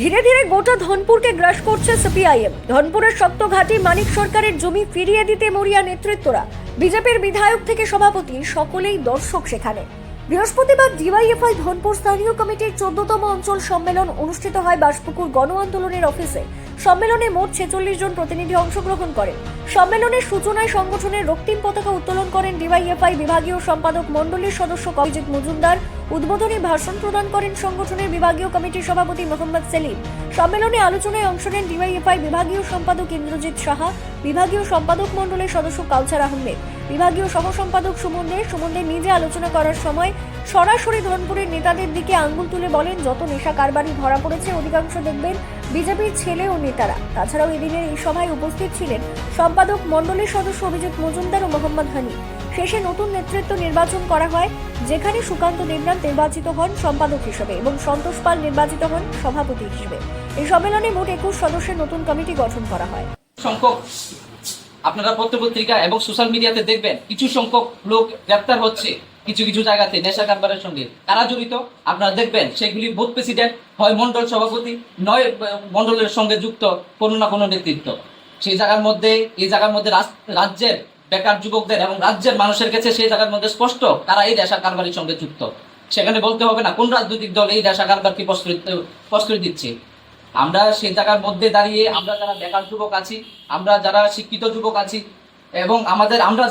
ধীরে ধীরে গোটা ধনপুরকে গ্রাস করছে সিপিআইএম। ধনপুরের শক্ত ঘাটি মানিক সরকারের জমি ফিরিয়ে দিতে মরিয়া নেতৃত্বরা। বিজেপির বিধায়ক থেকে সভাপতি, সকলেই দর্শক সেখানে। বৃহস্পতিবার ডিওয়াইএফআই ধনপুর স্থানীয় কমিটির চোদ্দতম অঞ্চল সম্মেলন অনুষ্ঠিত হয় বাসপুকুর গণ আন্দোলনের অফিসে। সম্মেলনে মোট ছেচল্লিশ জন প্রতিনিধি অংশগ্রহণ করেন। সম্মেলনের সূচনায় সংগঠনের রক্তিম পতাকা উত্তোলন করেন ডিওয়াইএফআই বিভাগীয় সম্পাদক মণ্ডলীর সদস্য অভিজিৎ মজুমদার। উদ্বোধনী ভাষণ প্রদান করেন সংগঠনের বিভাগীয় কমিটির সভাপতি মোহাম্মদ সেলিম। সম্মেলনে আলোচনায় অংশ নেন ডিওয়াইএফআই বিভাগীয় সম্পাদক ইন্দ্রজিৎ সাহা, বিভাগীয় সম্পাদক মণ্ডলের সদস্য কাউছার আহমেদ, বিভাগীয় সহ সম্পাদক সুমন দে। সুমন দে নিজে আলোচনা করার সময় সরাসরি ধনপুরের নেতাদের দিকে আঙ্গুল তুলে বলেন, যত নেশা কারবারি ধরা পড়েছে, অধিকাংশ দেখবেন বিজেপির ছেলে ও নেতারা। তাছাড়াও এদিনের এই সভায় উপস্থিত ছিলেন সম্পাদক মণ্ডলের সদস্য অভিজিৎ মজুমদার ও মোহাম্মদ হানি। শেষে নতুন নেতৃত্ব নির্বাচন করা হয়, যেখানে সুকান্ত দেবনাথ নির্বাচিত হন সম্পাদক হিসেবে এবং সন্তোষ পাল নির্বাচিত হন সভাপতি হিসেবে। এই সম্মেলনে মোট একুশ সদস্যের নতুন কমিটি গঠন করা হয়। সংখ্যক আপনারা পত্রপত্রিকা এবং সোশ্যাল মিডিয়াতে দেখবেন, কিছু সংখ্যক লোক গ্রেপ্তার হচ্ছে। কিছু কিছু জায়গাতে নেশা কারবারের সঙ্গে কারা জড়িত। আপনারা দেখবেন সেগুলি বুথ প্রেসিডেন্ট, হয় মন্ডল সভাপতি, নয় মন্ডলের সঙ্গে যুক্ত কোনো না কোনো নেতৃত্ব। সেই জায়গার মধ্যে, এই জায়গার মধ্যে রাজ্যের বেকার যুবকদের এবং রাজ্যের মানুষের কাছে সেই জায়গার মধ্যে স্পষ্ট কারা এই নেশা কারবারের সঙ্গে যুক্ত। সেখানে বলতে হবে না, কোন রাজনৈতিক দল এই নেশা কারবারকে প্রশ্রয় দিচ্ছে। আমরা সেই জায়গার মধ্যে দাঁড়িয়ে আমরা যারা বেকার যুবক আছি, আমরা যারা শিক্ষিত যুবক আছি এবং আমাদের, আমরা